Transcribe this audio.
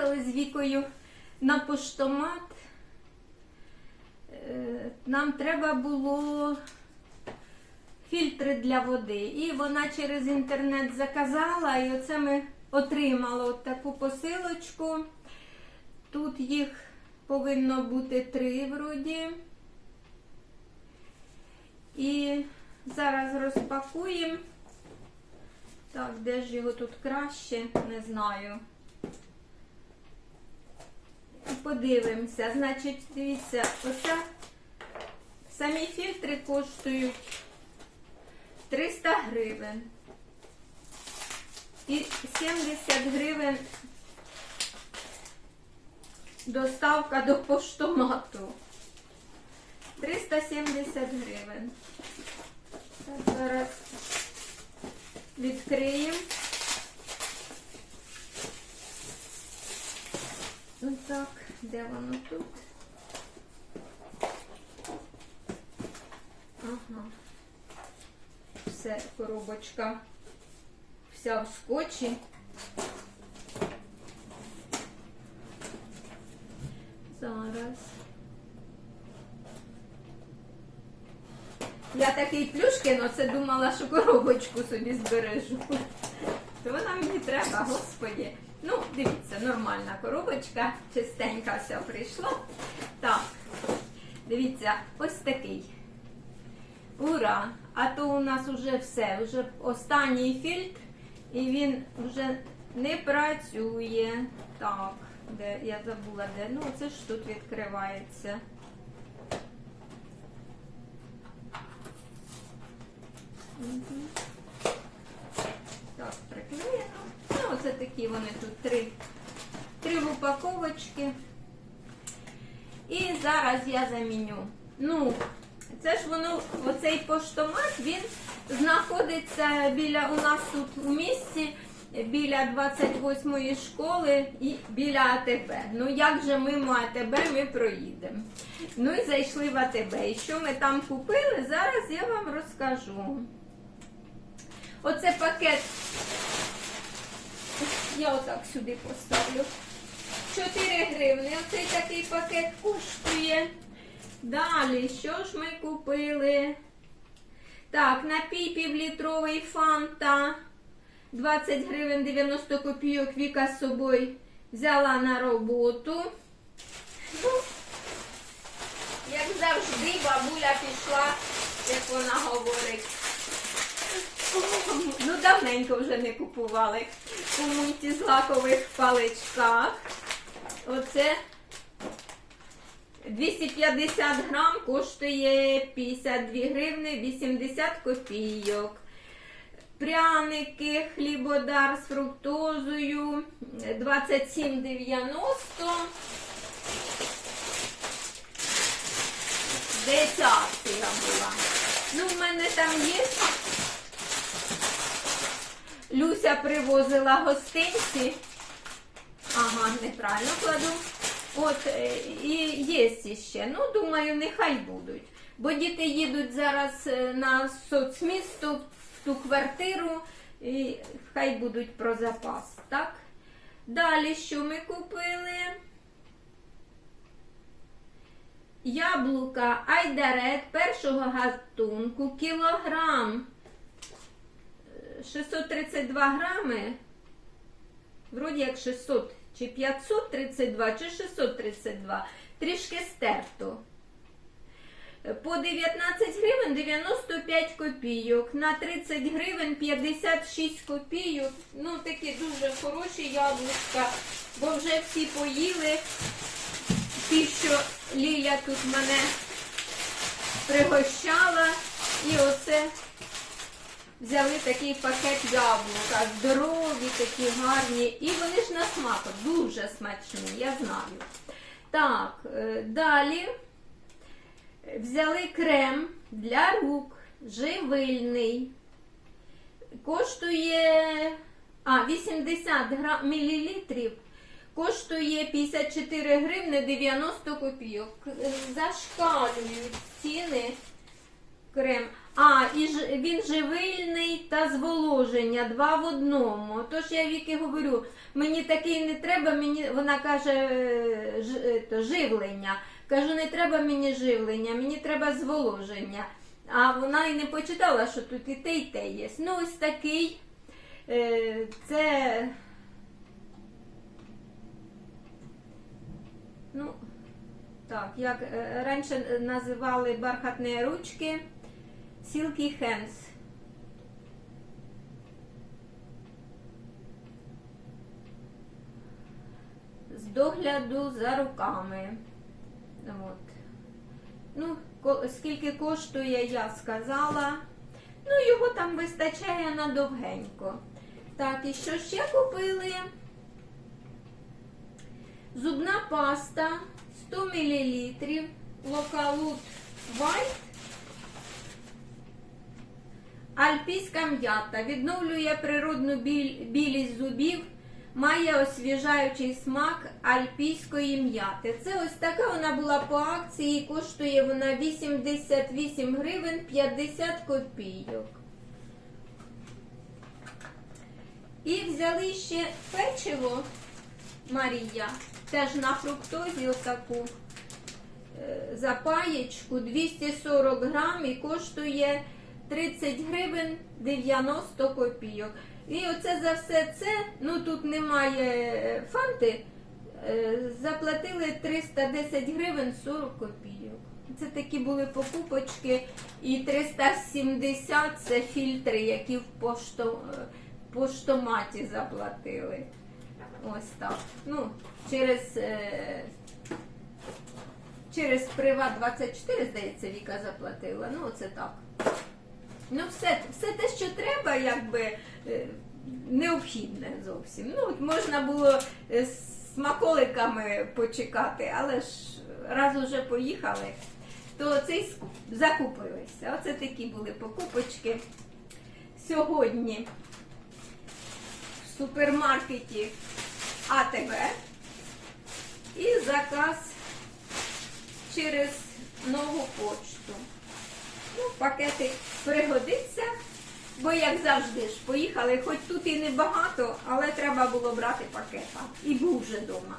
приїхали з Вікою на поштомат. Е, Нам треба було фільтри для води. І вона через інтернет заказала, і оце ми отримали от таку посилочку. Тут їх повинно бути три вроді. І зараз розпакуємо. Так, де ж його тут краще, не знаю. Подивимося. Значить, дивіться, оце самі фільтри коштують 300 гривень. І 70 гривень доставка до поштомату. 370 гривень. Так, зараз відкриємо. Так, де воно тут? Ага. Все, коробочка вся в скотчі. Зараз. Я такий плюшкин, оце думала, що коробочку собі збережу. То вона мені треба, господі. Ну, дивіться, нормальна коробочка, чистенька вся прийшла. Так, дивіться, ось такий. Ура! А то у нас вже все, вже останній фільтр, і він вже не працює. Так, де я забула де. Ну, це ж тут відкривається. Мгм. Так, приклеєно. Оце такі вони тут три, три упаковочки. І зараз я заміню. Ну, це ж воно, оцей поштомат, він знаходиться біля у нас тут у місті, біля 28-ї школи і біля АТБ. Ну, як же мимо АТБ ми проїдемо. Ну і зайшли в АТБ. І що ми там купили, зараз я вам розкажу. Оце пакет. Я отак сюди поставлю. 4 гривни. Оцей такий пакет коштує. Далі, що ж ми купили? Так, напій півлітровий фанта. 20 гривень 90 копійок Віка з собою взяла на роботу. Ну, як завжди, бабуля пішла, як вона говорить. Ну, давненько вже не купували у мультизлакових паличках. Оце 250 грам коштує 52 гривни 80 копійок. Пряники, хлібодар з фруктозою 27,90. Десь акція була. Ну, в мене там є. Люся привозила гостинці. Ага, неправильно кладу. От, е, і є ще. Ну, думаю, нехай будуть. Бо діти їдуть зараз е, на соцмісто в ту квартиру, і хай будуть про запас, так? Далі що ми купили? Яблука Айдарет першого гатунку, кілограм 632 грами. Вроді як 600 чи 532, чи 632. Трішки стерто. По 19 гривень 95 копійок. На 30 гривень 56 копійок. Ну, такі дуже хороші яблучка, бо вже всі поїли. Ті, що Ліля тут мене пригощала. І оце взяли такий пакет яблука. Здорові, такі гарні. І вони ж на смак дуже смачні, я знаю. Так, е, далі взяли крем для рук, живильний. Коштує а, 80 грам, мілілітрів. Коштує 54 гривни 90 копійок. Е, Зашкалюють ціни крем. І ж, він живильний та зволоження, два в одному. Тож я Віки говорю, мені такий не треба, мені вона каже е, ж, е, то, живлення. Кажу, не треба мені живлення, мені треба зволоження. А вона і не почитала, що тут і те, і те є. Ну, ось такий. е, Це. Ну, так, як раніше називали бархатні ручки Silky Hands. З догляду за руками. От. Ну, скільки коштує, я сказала. Ну, його там вистачає на довгенько. Так, і що ще купили? Зубна паста 100 мл Локалут White. Альпійська м'ята відновлює природну біль- білість зубів, має освіжаючий смак альпійської м'яти. Це ось така вона була по акції, коштує вона 88 гривень 50 копійок. І взяли ще печиво Марія, теж на фруктозі отаку е, запаєчку 240 грам і коштує 30 гривень 90 копійок. І оце за все це, ну тут немає фанти, е, заплатили 310 гривень 40 копійок. Це такі були покупочки, і 370 це фільтри, які в пошто, е, поштоматі заплатили. Ось так. Ну, через, е, через Приват 24, здається, Віка заплатила. Ну, оце так. Ну, все, все те, що треба, якби е, необхідне зовсім. Ну, от можна було е, з смаколиками почекати, але ж раз уже поїхали, то цей закупилися. Оце такі були покупочки сьогодні в супермаркеті АТБ і заказ через нову почту. Ну, пакетик пригодиться, бо як завжди ж поїхали, хоч тут і небагато, але треба було брати пакета. І був вже вдома.